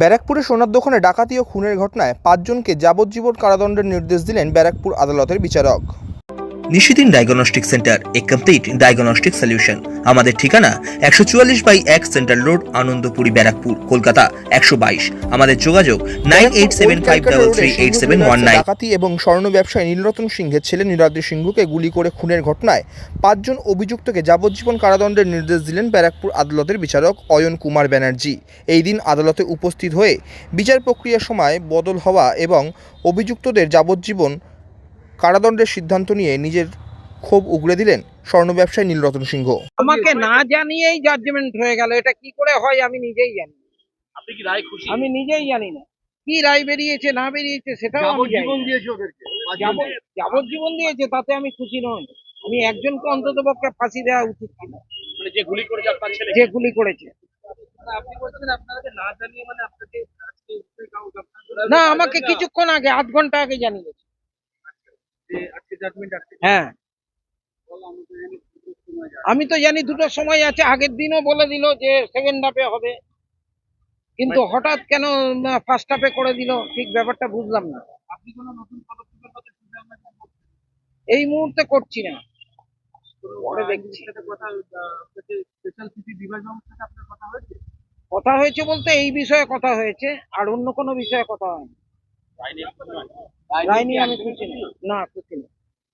ব্যারাকপুরে সোনার দোকানে ডাকাতি ও খুনের ঘটনায় পাঁচজনকে যাবজ্জীবন কারাদণ্ডের নির্দেশ দিলেন ব্যারাকপুর আদালতের বিচারক। Nishidin diagnostic centre, a complete diagnostic solution আমাদের ঠিকানা একশো চুয়াল্লিশ বাই এক সেন্ট্রাল রোড, আনন্দপুরি ব্যারাকপুর, কলকাতা, একশো বাইশ। আমাদের যোগাযোগ nine eight seven five double three eight seven one nine. ডাকাতি এবং স্বর্ণ ব্যবসায়ী নীলরতন সিংহের ছেলে নীলাদ্রি সিংহকে গুলি করে খুনের ঘটনায় পাঁচজন অভিযুক্তকে যাবজ্জীবন কারাদণ্ডের নির্দেশ দিলেন ব্যারাকপুর আদালতের বিচারক অয়ন কুমার ব্যানার্জি। এই দিন আদালতে উপস্থিত হয়ে বিচার প্রক্রিয়ার সময় বদল হওয়া এবং অভিযুক্তদের যাবজ্জীবন কারাদণ্ডের সিদ্ধান্ত নিয়ে নিজের ক্ষোভ উগড়ে দিলেন স্বর্ণ ব্যবসায়ী নীলরতন সিংহ। আমাকে না জানিয়েই জাজমেন্ট হয়ে গেল এটা কি করে হয় আমি নিজেই জানি। আপনি কি রায় খুশি? আমি নিজেই জানি না। কি রায় বেরিয়েছে না বেরিয়েছে সেটাও আমি জানি যাবজ্জীবন না। দিয়েছে ওদেরকে। যাব- যাবজ্জীবন দিয়েছে তাতে আমি খুশি নই। আমি একজনকে অন্তত পক্ষে ফাঁসি দেওয়া উচিত ছিল মানে যে গুলি করেছে আপনার ছেলে? যে গুলি করেছে। আপনি বলছেন আপনাকে না জানিয়ে মানে আপনাকে আজকে উঠে কাউ না আমাকে কিছুক্ষণ আগে আধ ঘণ্টা আগে জানিয়েছে যে আজকে জাজমেন্ট আসছে হ্যাঁ। আমি তো জানি দুটোর সময় আছে আগের দিনও বলে দিল যে সেকেন্ড হাফে হবে। কিন্তু হঠাৎ কেন ফার্স্ট হাফে করে দিল ঠিক ব্যাপারটা বুঝলাম না? এই মুহূর্তে করছি না। পরে দেখছি। কথা হয়েছে? বলতে এই বিষয়ে কথা হয়েছে আর অন্য কোনো বিষয়ে কথা হয়নি। আমি খুশি না। না না।